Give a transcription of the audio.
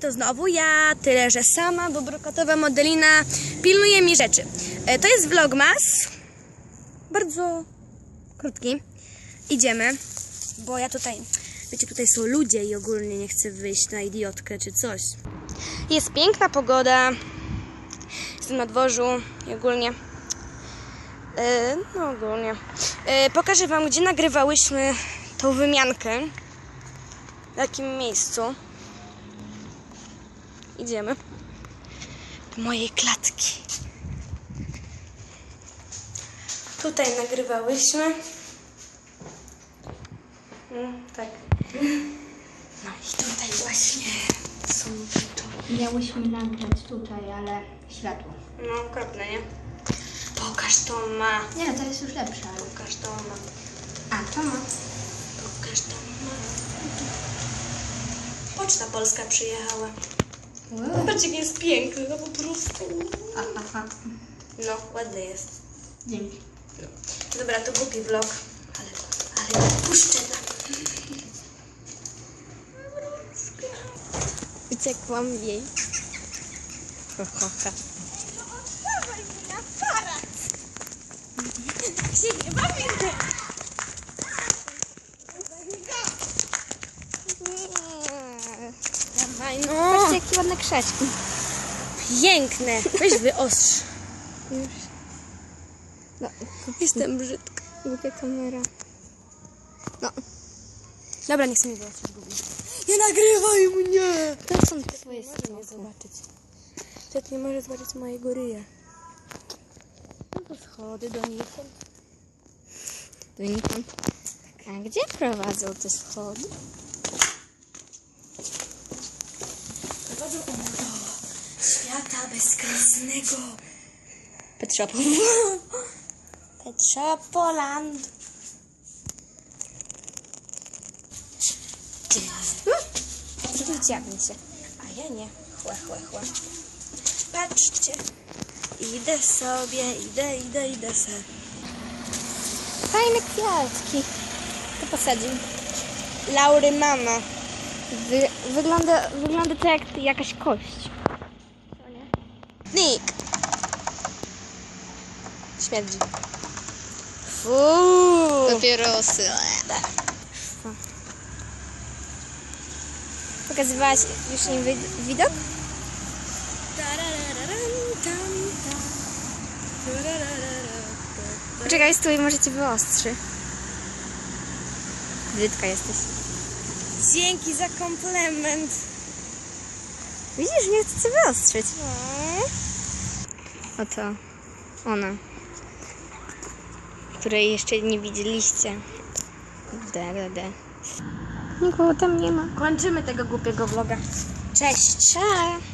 to znowu ja, tyle że sama, bo brokatowa modelina pilnuje mi rzeczy. E, To jest vlogmas, bardzo krótki. Idziemy, bo ja tutaj, wiecie, tutaj są ludzie i ogólnie nie chcę wyjść na idiotkę czy coś. Jest piękna pogoda, jestem na dworzu i ogólnie, e, no ogólnie. E, Pokażę Wam, gdzie nagrywałyśmy tą wymiankę. W jakim miejscu. Idziemy. Do mojej klatki. Tutaj nagrywałyśmy. No, tak. No i tutaj właśnie są to. Miałyśmy nagrać tutaj, ale światło. No, okropne, nie? Pokaż to ma. Nie, to jest już lepsze, ale... Pokaż to ma. A, to ma. Pokaż to ma. Poczta Polska przyjechała. Patrz, jest piękny, no po prostu. A, aha. No, ładny jest. Dzięki. Dobra, to głupi vlog, ale, ale puszczę tam. Uciekłam jej. Ho, ho, ho. Się nie bawimy. Dawaj, no. Patrzcie, jakie ładne krzaczki. Piękne. Weź wyostrz. Już. No, Jestem brzydka. głupia kamera. No, Dobra, nie chcę mi wyostrzyć gubi. Nie nagrywaj mnie! to są twoje Nie strony. zobaczyć. Czet nie może zobaczyć mojego ryja. No to schody donikąd. Donikąd. A gdzie prowadzą te schody? Prowadzą do świata bezkresnego. Petrzopu. Petropoland. Ty. Zdziabnij się. A ja nie. Chłe, chłe, chłe. Patrzcie. Idę sobie, idę, idę, idę sobie. Fajne kwiatki. To posadził. Laury mama. Wy, wygląda, wygląda to jak jakaś kość. Nick. Śmierdzi. Fuuu. Papierosy. Pokazywałaś już im wi- widok? Poczekaj, stój, może cię wyostrzy. Brzydka jesteś. Dzięki za komplement. Widzisz, nie chcę cię wyostrzyć. Oto ona, której jeszcze nie widzieliście. Da, da, da. Nikogo tam nie ma. Kończymy tego głupiego vloga. Cześć. Cześć.